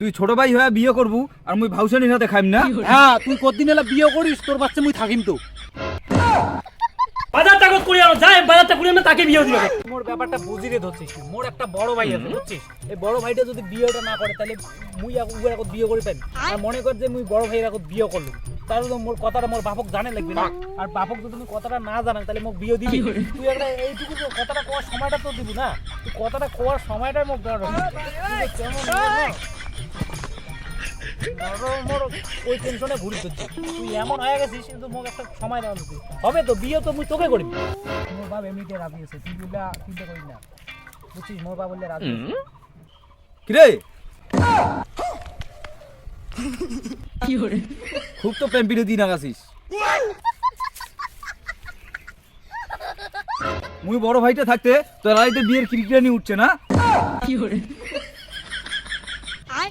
তুই ছোট ভাই হয়ে বিয়ে করবু আর মুই ভাউসানির হাতে খাইম না? হ্যাঁ তুই কতদিন এলা বিয়ে করিস? তোর বাচ্চা মুই থাকিম তো। বাজার টাকত করি আনো যাই বাজারটা করি আনো তাকে বিয়ে দিবে মোর ব্যাপারটা বুঝি রে ধরছিস। মোর একটা বড় ভাই আছে বুঝছিস? এই বড় ভাইটা যদি বিয়েটা না করে তাহলে মুই উয়ার এখন বিয়ে করে পাইম। আর মনে কর যে মুই বড় ভাইয়ের এখন বিয়ে করলাম। তাহলে তো মোর কথাটা মোর বাপক জানে লাগবে না। আর বাপক যদি তুমি কথাটা না জানান তাহলে মোক বিয়ে দিবি। তুই একটা এইটুকু তো কথাটা কোয়ার সময়টা তো দিবি না? তুই কথাটা কোয়ার সময়টাই মোক যে কেমন না? ওই টেনশনে ঘুরি দিচ্ছি তুই এমন হয়ে গেছিস কিন্তু মোক একটা সময় দেওয়া দিবি হবে তো বিয়ে তো মুই তোকে করিম। মোর বাপ এমনিতে রাজি আছে তুই বললা চিন্তা করিস না। বুঝছিস মোর বাপ বললে রাজি। কিরে? খুব তো প্রেম বিরোধী নাগাছিস মুই বড় ভাইটা থাকতে তোর রাইতে বিয়ের ক্রিকেটানি উঠছে না?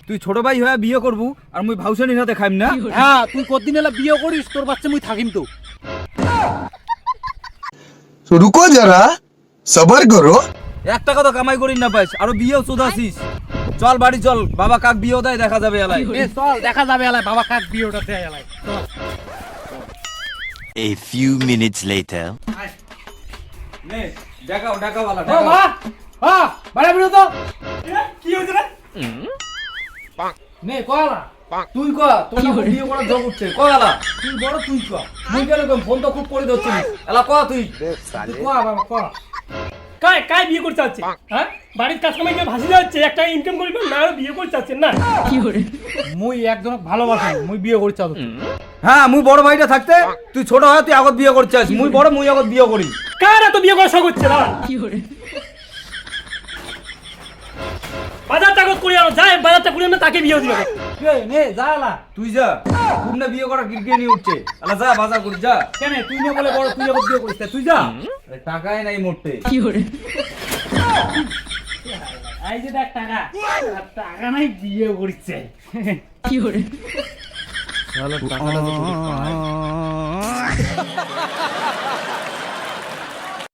তুই ছোট ভাই হয়ে বিয়ে করবু আর মুই ভাউসানির সাথে খাইম না? হ্যাঁ তুই কতদিন এলা বিয়ে করিস? তোর বাচ্চা মুই থাকিম তো। রুকো যারা সবার করো। একটা কথা কামাই করিস না পাইস আরও বিয়েও চোদাসিস চল বাড়ি চল বাবা কাক বিয়ে দেয় দেখা যাবে এলাই চল দেখা যাবে এলাই বাবা কাক বিয়ে দেয় এলাই চল। A few minutes later. নে দেখাও দেখাও আলা দেখাও। বাড়া বাড়া তো নে কলা তুই যোগ উঠছে। কয়ালা? তুই বড় তুই মুই কেন কম ফোন তো খুব করে এলা কয়া তুই? তুই বাবা কলা কাই কাই বিয়ে করতে হ্যাঁ? বাড়ির কাজ কামাই গিয়ে ভাসি যাচ্ছে একটা ইনকাম করবে না বিয়ে করতে না? মুই একজন ভালোবাসি মুই বিয়ে করতে চাও হ্যাঁ মুই বড় ভাইটা থাকতে তুই ছোট হয় তুই আগত বিয়ে করছিস মুই বড় মুই আগত বিয়ে করি। কার এত বিয়ে করা শখ হচ্ছে বাজার করি বাজারটা করি আনো তাকে বিয়ে দিবে। কে? নে যালা তুই যা। খুব বিয়ে করার ক্রিকেট নিয়ে উঠছে। এলা যা বাজার করি যা। কেন? তুই নে বলে বড় তুই এখন বিয়ে করিস তুই যা। আরে টাকাই নাই মোটে। এই যে দেখ টাকা টাকা নাই বিয়ে করছে। টাকাটা তো তোকে পাই।